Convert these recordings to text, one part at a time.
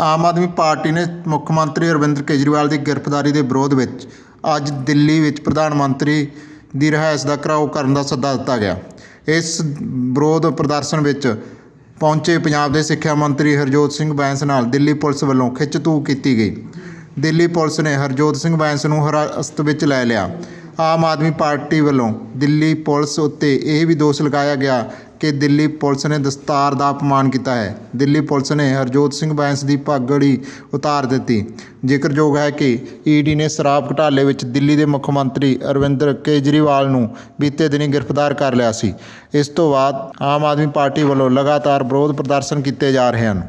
Aam Aadmi party ਨੇ ਮੁੱਖ ਮੰਤਰੀ ਅਰਵਿੰਦ ਕੇਜਰੀਵਾਲ ਦੀ ਗ੍ਰਿਫਤਾਰੀ ਦੇ ਵਿਰੋਧ ਵਿੱਚ ਅੱਜ ਦਿੱਲੀ ਵਿੱਚ ਪ੍ਰਧਾਨ ਮੰਤਰੀ ਦੀ ਰਿਹਾਇਸ਼ ਦਾ ਘਿਰਾਓ ਕਰਨ ਦਾ ਸੱਦਾ ਦਿੱਤਾ ਗਿਆ। ਇਸ ਵਿਰੋਧ ਪ੍ਰਦਰਸ਼ਨ ਵਿੱਚ ਪਹੁੰਚੇ ਪੰਜਾਬ ਦੇ ਸਿੱਖਿਆ ਮੰਤਰੀ ਹਰਜੋਤ ਸਿੰਘ ਬੈਂਸ ਨਾਲ ਦਿੱਲੀ ਪੁਲਿਸ ਵੱਲੋਂ ਖਿੱਚਤੂ ਕੀਤੀ ਗਈ। ਦਿੱਲੀ ਪੁਲਿਸ ਨੇ ਹਰਜੋਤ ਸਿੰਘ ਬੈਂਸ ਨੂੰ ਹਿਰਾਸਤ ਵਿੱਚ ਲੈ ਲਿਆ। ਆਮ ਆਦਮੀ ਪਾਰਟੀ ਵੱਲੋਂ ਦਿੱਲੀ ਪੁਲਿਸ ਉੱਤੇ ਇਹ ਵੀ ਦੋਸ਼ ਲਗਾਇਆ ਗਿਆ ਕਿ ਦਿੱਲੀ ਪੁਲਿਸ ਨੇ ਦਸਤਾਰ ਦਾ ਅਪਮਾਨ ਕੀਤਾ ਹੈ। ਦਿੱਲੀ ਪੁਲਿਸ ਨੇ ਹਰਜੋਤ ਸਿੰਘ ਬੈਂਸ ਦੀ ਪੱਗੜੀ ਉਤਾਰ ਦਿੱਤੀ। ਜ਼ਿਕਰਯੋਗ ਹੈ ਕਿ ਈਡੀ ਨੇ ਸ਼ਰਾਬ ਘਟਾਲੇ ਵਿੱਚ ਦਿੱਲੀ ਦੇ ਮੁੱਖ ਮੰਤਰੀ ਅਰਵਿੰਦਰ ਕੇਜਰੀਵਾਲ ਨੂੰ ਬੀਤੇ ਦਿਨੀ ਗ੍ਰਿਫਤਾਰ ਕਰ ਲਿਆ ਸੀ। ਇਸ ਤੋਂ ਬਾਅਦ ਆਮ ਆਦਮੀ ਪਾਰਟੀ ਵੱਲੋਂ ਲਗਾਤਾਰ ਵਿਰੋਧ ਪ੍ਰਦਰਸ਼ਨ ਕੀਤੇ ਜਾ ਰਹੇ ਹਨ।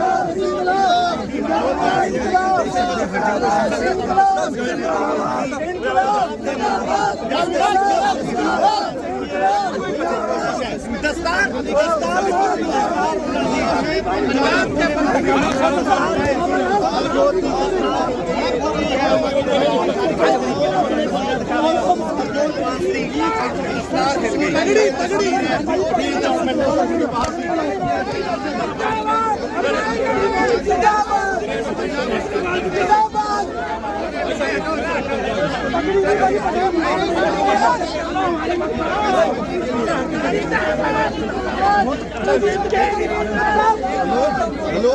दस्तार दस्तार पंजाब के पंजाब तगड़ी तगड़ी ਹੈਲੋ